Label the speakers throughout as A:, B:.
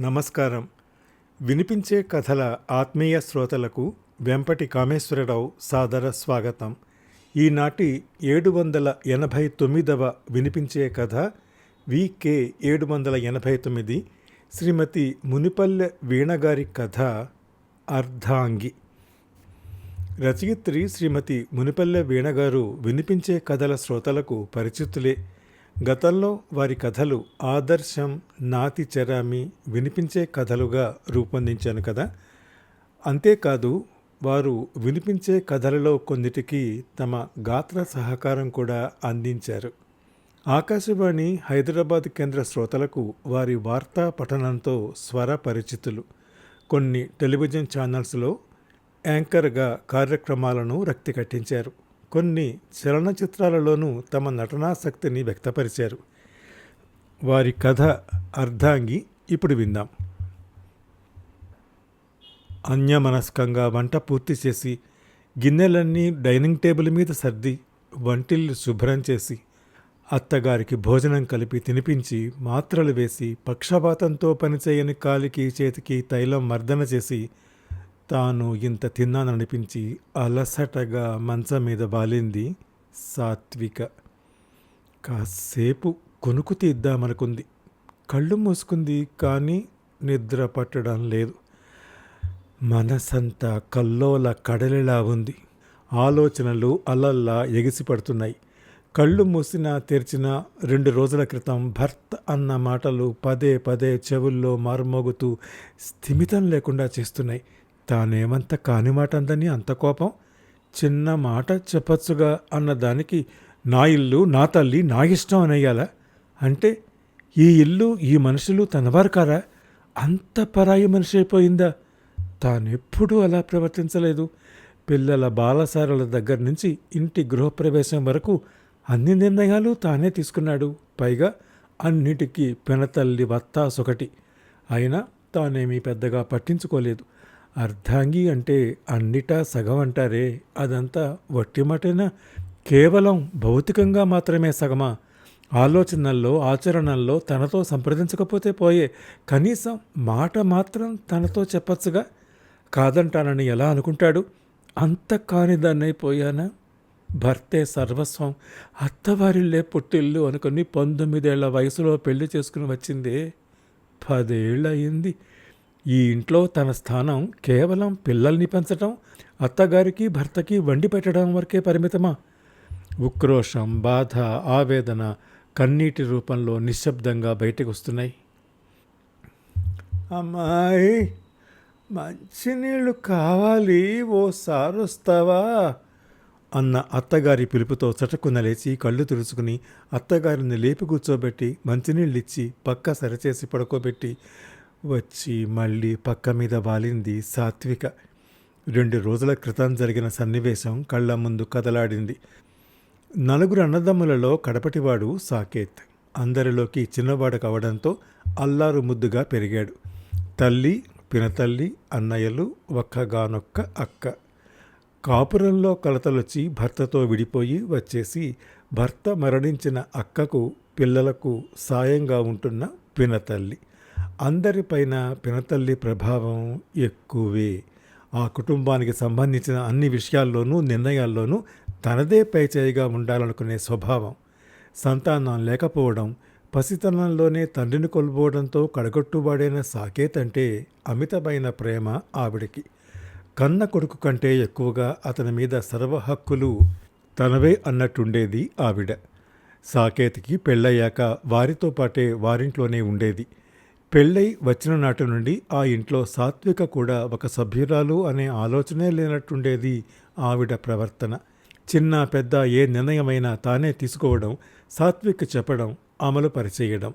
A: నమస్కారం. వినిపించే కథల ఆత్మీయ శ్రోతలకు వెంపటి కామేశ్వరరావు సాదర స్వాగతం. ఈనాటి ఏడు వందల ఎనభై తొమ్మిదవ వినిపించే కథ వికే ఏడు వందల ఎనభై తొమ్మిది శ్రీమతి మునిపల్లె వీణగారి కథ అర్ధాంగి. రచయిత్రి శ్రీమతి మునిపల్లె వీణగారు వినిపించే కథల శ్రోతలకు పరిచితులే. గతంలో వారి కథలు ఆదర్శం నాతి చరామి వినిపించే కథలుగా రూపొందించాను కదా. అంతేకాదు వారు వినిపించే కథలలో కొన్నిటికి తమ గాత్ర సహకారం కూడా అందించారు. ఆకాశవాణి హైదరాబాద్ కేంద్ర శ్రోతలకు వారి వార్తా పఠనంతో స్వర పరిచితులు కొన్ని టెలివిజన్ ఛానల్స్లో యాంకర్గా కార్యక్రమాలను రక్తి కట్టించారు కొన్ని చలనచిత్రాలలోనూ తమ నటనాశక్తిని వ్యక్తపరిచారు. వారి కథ అర్ధాంగి ఇప్పుడు విందాం. అన్యమనస్కంగా వంట పూర్తి చేసి గిన్నెలన్నీ డైనింగ్ టేబుల్ మీద సర్ది వంటిల్లు శుభ్రం చేసి అత్తగారికి భోజనం కలిపి తినిపించి మాత్రలు వేసి పక్షపాతంతో పనిచేయని కాలికి చేతికి తైలం మర్దన చేసి తాను ఇంత తిన్నాననిపించి అలసటగా మంచం మీద బాలింది సాత్విక. కాసేపు కొనుకు తీద్దామనుకుంది. కళ్ళు మూసుకుంది కానీ నిద్ర పట్టడం లేదు. మనసంతా కల్లోల కడలిలా ఉంది. ఆలోచనలు అలల్లా ఎగిసిపడుతున్నాయి కళ్ళు మూసినా తెరిచినా రెండు రోజుల క్రితం భర్త అన్న మాటలు పదే పదే చెవుల్లో మారుమోగుతూ స్థిమితం లేకుండా చేస్తున్నాయి. తానేమంత కాని మాట అందని అంత కోపం? చిన్న మాట చెప్పచ్చుగా అన్నదానికి నా ఇల్లు నా తల్లి నా ఇష్టం అనయ్యాలా? అంటే ఈ ఇల్లు ఈ మనుషులు తనవారు కారా? అంత పరాయి మనిషి అయిపోయిందా? తానెప్పుడూ అలా ప్రవర్తించలేదు. పిల్లల బాలసారల దగ్గర నుంచి ఇంటి గృహప్రవేశం వరకు అన్ని నిర్ణయాలు తానే తీసుకున్నాడు. పైగా అన్నిటికీ పెనతల్లి వత్తాసొకటి. అయినా తానేమీ పెద్దగా పట్టించుకోలేదు. అర్ధాంగి అంటే అన్నిటా సగం అంటారే అదంతా వట్టిమటైనా? కేవలం భౌతికంగా మాత్రమే సగమా? ఆలోచనల్లో ఆచరణల్లో తనతో సంప్రదించకపోతే పోయే కనీసం మాట మాత్రం తనతో చెప్పచ్చుగా? కాదంటానని ఎలా అనుకుంటాడు? అంత కానిదాన్నైపోయానా భర్తే సర్వస్వం అత్తవారిల్లే పుట్టిల్లు అనుకుని పంతొమ్మిదేళ్ళ వయసులో పెళ్ళి చేసుకుని వచ్చిందే. పదేళ్ళు అయింది ఈ ఇంట్లో తన స్థానం కేవలం పిల్లల్ని పెంచటం అత్తగారికి భర్తకి వండి పెట్టడం వరకే పరిమితమా? ఉక్రోషం బాధ ఆవేదన కన్నీటి రూపంలో నిశ్శబ్దంగా బయటకు వస్తున్నాయి అమ్మాయి మంచినీళ్ళు కావాలి ఓసారి వస్తావా అన్న అత్తగారి పిలుపుతో చటుక్కున లేచి కళ్ళు తుడుచుకుని అత్తగారిని లేపి కూర్చోబెట్టి మంచినీళ్ళిచ్చి పక్క సరిచేసి పడుకోబెట్టి వచ్చి మళ్ళీ పక్క మీద వాలింది సాత్విక. రెండు రోజుల క్రితం జరిగిన సన్నివేశం కళ్ళ ముందు కదలాడింది. నలుగురు అన్నదమ్ములలో కడపటివాడు సాకేత్. అందరిలోకి చిన్నవాడు కావడంతో అల్లారు ముద్దుగా పెరిగాడు. తల్లి పినతల్లి అన్నయ్యలు ఒక్కగానొక్క అక్క. కాపురంలో కలతలొచ్చి భర్తతో విడిపోయి వచ్చేసి భర్త మరణించిన అక్కకు పిల్లలకు సాయంగా ఉంటున్న పినతల్లి. అందరిపైన పినతల్లి ప్రభావం ఎక్కువే. ఆ కుటుంబానికి సంబంధించిన అన్ని విషయాల్లోనూ నిర్ణయాల్లోనూ తనదే పైచేయిగా ఉండాలనుకునే స్వభావం సంతానం లేకపోవడం పసితనంలోనే తండ్రిని కోల్పోవడంతో కడగొట్టుబడైన సాకేత్ అంటే అమితమైన ప్రేమ ఆవిడికి. కన్న కొడుకు కంటే ఎక్కువగా అతని మీద సర్వ హక్కులు తనవే అన్నట్టుండేది ఆవిడ. సాకేత్కి పెళ్ళయ్యాక వారితో పాటే వారింట్లోనే ఉండేది. పెళ్ళై వచ్చిన నాటి నుండి ఆ ఇంట్లో సాత్విక కూడా ఒక సభ్యురాలు అనే ఆలోచనే లేనట్టుండేది ఆవిడ ప్రవర్తన. చిన్న పెద్ద ఏ నిర్ణయమైనా తానే తీసుకోవడం సాత్విక్ చెప్పడం అమలు పరిచేయడం.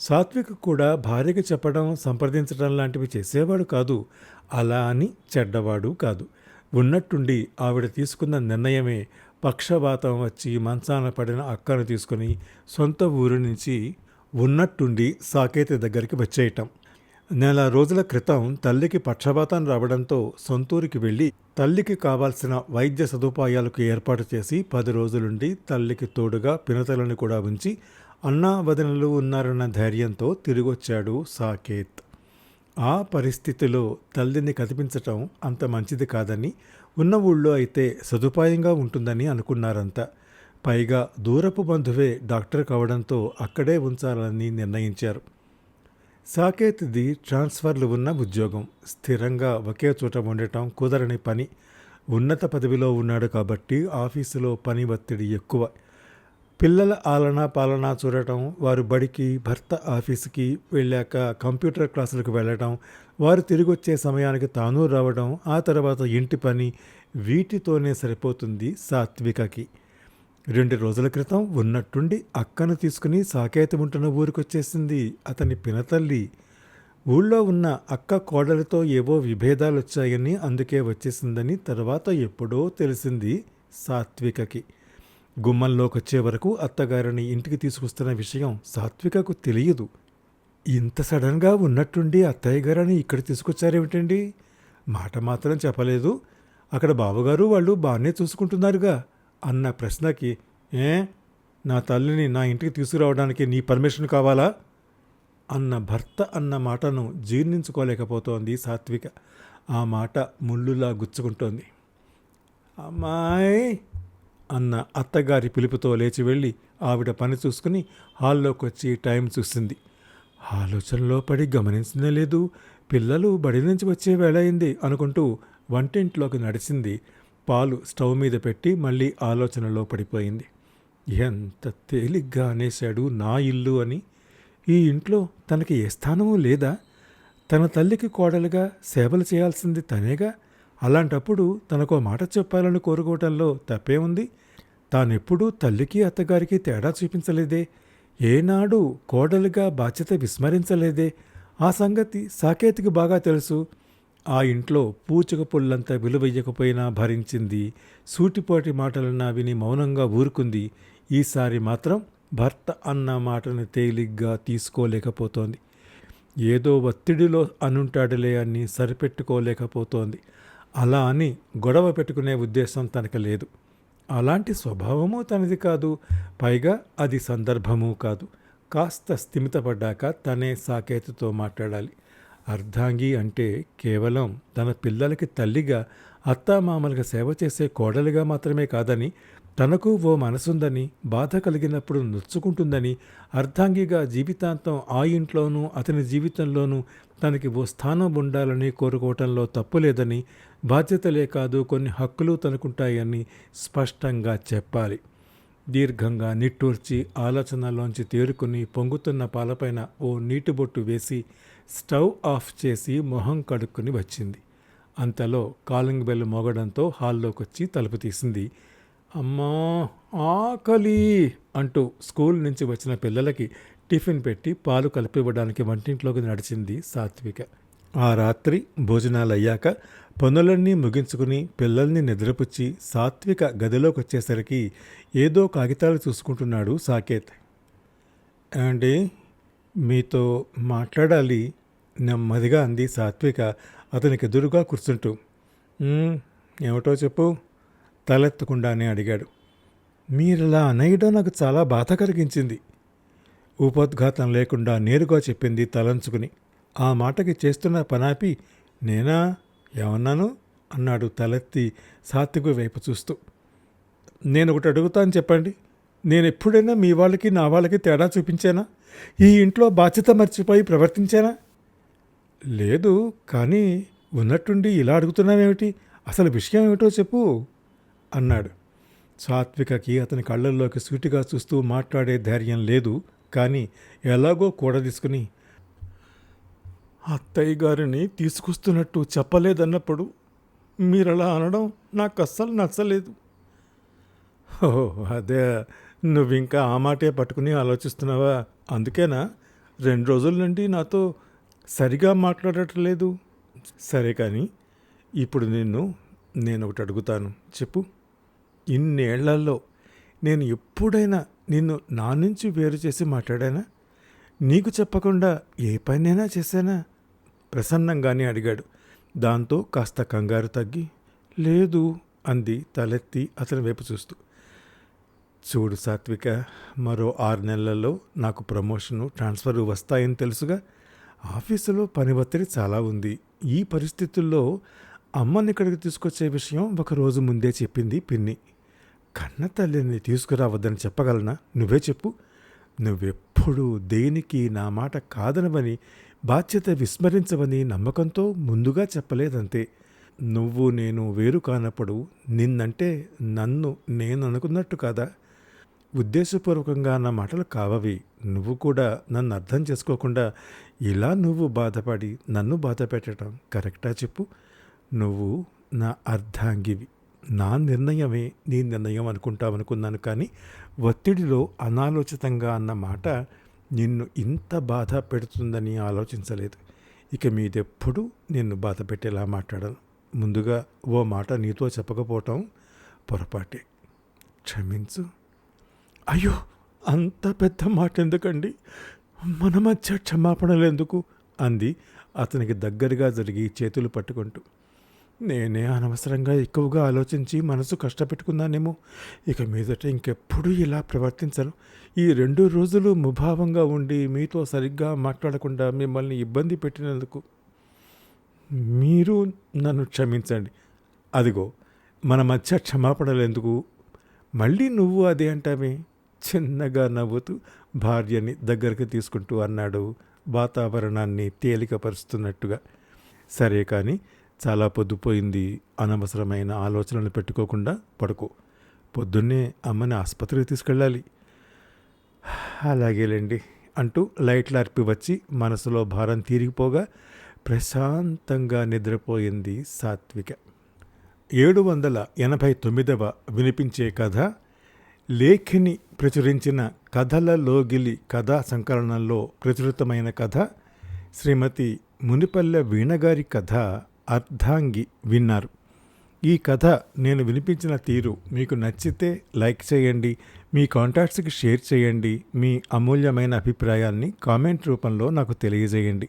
A: సాత్విక్ కూడా భార్యకి చెప్పడం సంప్రదించడం లాంటివి చేసేవాడు కాదు. అలా అని చెడ్డవాడు కాదు. ఉన్నట్టుండి ఆవిడ తీసుకున్న నిర్ణయమే పక్షవాతం వచ్చి మంచాన పడిన అక్కను తీసుకుని సొంత ఊరు నుంచి ఉన్నట్టుండి సాకేతి దగ్గరికి వచ్చేయటం. నెల రోజుల క్రితం తల్లికి పక్షపాతం రావడంతో సొంతూరికి వెళ్ళి తల్లికి కావాల్సిన వైద్య సదుపాయాలకు ఏర్పాటు చేసి పది రోజులుండి తల్లికి తోడుగా పినతలను కూడా ఉంచి అన్నా వదినలు ఉన్నారన్న ధైర్యంతో తిరిగొచ్చాడు సాకేత్. ఆ పరిస్థితిలో తల్లిని కదిపించటం అంత మంచిది కాదని ఉన్న ఊళ్ళో అయితే సదుపాయంగా ఉంటుందని అనుకున్నారంతా పైగా దూరపు బంధువే డాక్టర్ కావడంతో అక్కడే ఉంచాలని నిర్ణయించారు. సాకేత్ది ట్రాన్స్ఫర్లు ఉన్న ఉద్యోగం. స్థిరంగా ఒకే చోట ఉండటం కుదరని పని. ఉన్నత పదవిలో ఉన్నాడు కాబట్టి ఆఫీసులో పని ఒత్తిడి ఎక్కువ. పిల్లల ఆలనా పాలనా చూడటం వారు బడికి భర్త ఆఫీసుకి వెళ్ళాక కంప్యూటర్ క్లాసులకు వెళ్ళటం వారు తిరిగి వచ్చే సమయానికి తాను రావడం ఆ తర్వాత ఇంటి పని వీటితోనే సరిపోతుంది సాత్వికకి. రెండు రోజుల క్రితం ఉన్నట్టుండి అక్కను తీసుకుని సాకేతముంటున్న ఊరికొచ్చేసింది అతని పినతల్లి. ఊళ్ళో ఉన్న అక్క కోడలతో ఏవో విభేదాలు వచ్చాయని అందుకే వచ్చేసిందని తర్వాత ఎప్పుడో తెలిసింది సాత్వికకి. గుమ్మంలోకి వచ్చే వరకు అత్తగారిని ఇంటికి తీసుకొస్తున్న విషయం సాత్వికకు తెలియదు. ఇంత సడన్గా ఉన్నట్టుండి అత్తయ్య గారని ఇక్కడ తీసుకొచ్చారేమిటండి? మాట మాత్రం చెప్పలేదు. అక్కడ బావగారు వాళ్ళు బాగానే చూసుకుంటున్నారుగా. అన్న ప్రశ్నకి ఏ? నా తల్లిని నా ఇంటికి తీసుకురావడానికి నీ పర్మిషన్ కావాలా? అన్న భర్త అన్న మాటను జీర్ణించుకోలేకపోతోంది సాత్విక. ఆ మాట ముళ్ళులా గుచ్చుకుంటోంది. అమ్మాయి! అన్న అత్తగారి పిలుపుతో లేచి వెళ్ళి ఆవిడ పని చూసుకుని హాల్లోకి వచ్చి టైం చూసింది. ఆలోచనలో పడి గమనించనే లేదు. పిల్లలు బడి నుంచి వచ్చే వేళ అయింది అనుకుంటూ వంటింట్లోకి నడిచింది పాలు స్టవ్ మీద పెట్టి మళ్ళీ ఆలోచనలో పడిపోయింది. ఎంత తేలిగ్గా అనేశాడు నా ఇల్లు అని. ఈ ఇంట్లో తనకి ఏ స్థానమూ లేదా. తన తల్లికి కోడలుగా సేవలు చేయాల్సింది తనేగా. అలాంటప్పుడు తనకు మాట చెప్పాలని కోరుకోవటంలో తప్పే ఉంది. తానెప్పుడూ తల్లికి అత్తగారికి తేడా చూపించలేదే. ఏనాడు కోడలుగా బాధ్యత విస్మరించలేదే. ఆ సంగతి సాకేతికి బాగా తెలుసు. ఆ ఇంట్లో పూచక పుల్లంత విలువయ్యకపోయినా భరించింది. సూటిపోటి మాటలన్నా విని మౌనంగా ఊరుకుంది. ఈసారి మాత్రం భర్త అన్న మాటను తేలిగ్గా తీసుకోలేకపోతోంది. ఏదో ఒత్తిడిలో అనుంటాడులే అని సరిపెట్టుకోలేకపోతోంది. అలా అని గొడవ పెట్టుకునే ఉద్దేశం తనకు లేదు. అలాంటి స్వభావము తనది కాదు. పైగా అది సందర్భము కాదు. కాస్త స్థిమితపడ్డాక తనే సాకేతుతో మాట్లాడాలి. అర్ధాంగి అంటే కేవలం తన పిల్లలకి తల్లిగా అత్తామామలుగా సేవ చేసే కోడలిగా మాత్రమే కాదని తనకు ఓ మనసుందని బాధ కలిగినప్పుడు నొచ్చుకుంటుందని అర్ధాంగిగా జీవితాంతం ఆ ఇంట్లోనూ అతని జీవితంలోనూ తనకి ఓ స్థానం ఉండాలని కోరుకోవటంలో తప్పులేదని బాధ్యతలే కాదు కొన్ని హక్కులు తనకుంటాయని స్పష్టంగా చెప్పాలి. దీర్ఘంగా నిట్టూర్చి ఆలోచనలోంచి తేరుకుని పొంగుతున్న పాలపైన ఓ నీటి బొట్టు వేసి స్టవ్ ఆఫ్ చేసి మొహం కడుక్కుని వచ్చింది. అంతలో కాలింగ్ బెల్ మోగడంతో హాల్లోకి వచ్చి తలుపు తీసింది. అమ్మా ఆకలి! అంటూ స్కూల్ నుంచి వచ్చిన పిల్లలకి టిఫిన్ పెట్టి పాలు కలిపివ్వడానికి వంటింట్లోకి నడిచింది సాత్విక. ఆ రాత్రి భోజనాలు అయ్యాక పనులన్నీ ముగించుకుని పిల్లల్ని నిద్రపుచ్చి సాత్విక గదిలోకి వచ్చేసరికి ఏదో కాగితాలు చూసుకుంటున్నాడు సాకేత్. ఏమండి మీతో మాట్లాడాలి నెమ్మదిగా అంది సాత్విక. అతనికి ఎదురుగా కూర్చుంటూ ఏమిటో చెప్పు తలెత్తకుండానే అడిగాడు. మీరిలా అనేయడం నాకు చాలా బాధ కలిగించింది. ఉపోద్ఘాతం లేకుండా నేరుగా చెప్పింది తలంచుకుని. ఆ మాటకి చేస్తున్న పనాపి నేనా ఏమన్నాను? అన్నాడు తలెత్తి సాత్విక వైపు చూస్తూ. నేను ఒకటి అడుగుతాను చెప్పండి. నేను ఎప్పుడైనా మీ వాళ్ళకి నా వాళ్ళకి తేడా చూపించానా? ఈ ఇంట్లో బాధ్యత మర్చిపోయి ప్రవర్తించానా? లేదు కానీ ఉన్నట్టుండి ఇలా అడుగుతున్నావేమిటి? అసలు విషయం ఏమిటో చెప్పు అన్నాడు. సాత్వికకి అతని కళ్ళల్లోకి సూటిగా చూస్తూ మాట్లాడే ధైర్యం లేదు కానీ ఎలాగో కూడ తీసుకుని అత్తయ్య గారిని తీసుకొస్తున్నట్టు చెప్పలేదన్నప్పుడు మీరలా అనడం నాకు అస్సలు నచ్చలేదు. ఓ అదే. నువ్వు ఇంకా ఆ మాటే పట్టుకుని ఆలోచిస్తున్నావా? అందుకేనా? రెండు రోజుల నుండి నాతో సరిగా మాట్లాడట్లేదు సరే కానీ ఇప్పుడు నిన్ను నేను ఒకటి అడుగుతాను. చెప్పు. ఇన్నేళ్ళలో నేను ఎప్పుడైనా నిన్ను నా నుంచి వేరు చేసి మాట్లాడానా? నీకు చెప్పకుండా ఏ పనైనా చేశానా? ప్రసన్నంగానే అడిగాడు. దాంతో కాస్త కంగారు తగ్గి లేదు అంది తలెత్తి అతని వైపు చూస్తూ. చూడు సాత్విక మరో ఆరు నెలల్లో నాకు ప్రమోషను ట్రాన్స్ఫర్ వస్తాయని తెలుసుగా ఆఫీసులో పని ఒత్తిడి చాలా ఉంది. ఈ పరిస్థితుల్లో అమ్మని ఇక్కడికి తీసుకొచ్చే విషయం ఒక రోజు ముందే చెప్పింది పిన్ని. కన్న తల్లిని తీసుకురావద్దని చెప్పగలనా? నువ్వే చెప్పు. నువ్వెప్పుడు దేనికి నా మాట కాదనవని బాధ్యత విస్మరించవని నమ్మకంతో ముందుగా చెప్పలేదంతే. నువ్వు నేను వేరు కానప్పుడు నిన్నంటే నన్ను నేను అనుకున్నట్టు కాదా? ఉద్దేశపూర్వకంగా నా మాటలు కావవి. నువ్వు కూడా నన్ను అర్థం చేసుకోకుండా ఇలా నువ్వు బాధపడి నన్ను బాధ పెట్టడం కరెక్టా చెప్పు? నువ్వు నా అర్ధాంగివి. నా నిర్ణయమే నీ నిర్ణయం అనుకుంటావనుకున్నాను కానీ ఒత్తిడిలో అనాలోచితంగా అన్న మాట నిన్ను ఇంత బాధ పెడుతుందని ఆలోచించలేదు. ఇక మీదెప్పుడు నిన్ను బాధ పెట్టేలా మాట్లాడను. ముందుగా ఓ మాట నీతో చెప్పకపోవటం పొరపాటే. క్షమించు. అయ్యో అంత పెద్ద మాట ఎందుకండి మన మధ్య క్షమాపణలు ఎందుకు అంది అతనికి దగ్గరగా జరిగి చేతులు పట్టుకుంటూ. నేనే అనవసరంగా ఎక్కువగా ఆలోచించి మనసు కష్టపెట్టుకున్నానేమో. ఇక మీదట ఇంకెప్పుడు ఇలా ప్రవర్తించను. ఈ రెండు రోజులు ముభావంగా ఉండి మీతో సరిగ్గా మాట్లాడకుండా మిమ్మల్ని ఇబ్బంది పెట్టినందుకు. మీరు నన్ను క్షమించండి. అదిగో మన మధ్య క్షమాపణలు ఎందుకు మళ్ళీ నువ్వు అదే అంటావే? చిన్నగా నవ్వుతూ భార్యని దగ్గరికి తీసుకుంటూ అన్నాడు. వాతావరణాన్ని తేలికపరుస్తున్నట్టుగా. సరే కానీ చాలా పొద్దుపోయింది. అనవసరమైన ఆలోచనలు పెట్టుకోకుండా పడుకో. పొద్దున్నే అమ్మని ఆసుపత్రికి తీసుకెళ్ళాలి. అలాగేలేండి అంటూ లైట్లు అర్పి వచ్చి మనసులో భారం తీరిగిపోగా ప్రశాంతంగా నిద్రపోయింది సాత్విక. ఏడు వందల ఎనభై తొమ్మిదవ వినిపించే కథ లేఖిని ప్రచురించిన కథల లోగిలి కథా సంకలనంలో ప్రచురితమైన కథ శ్రీమతి మునిపల్లె వీణగారి కథ అర్ధాంగి విన్నారు. ఈ కథ నేను వినిపించిన తీరు మీకు నచ్చితే లైక్ చేయండి మీ కాంటాక్ట్స్కి షేర్ చేయండి మీ అమూల్యమైన అభిప్రాయాన్ని కామెంట్ రూపంలో నాకు తెలియజేయండి.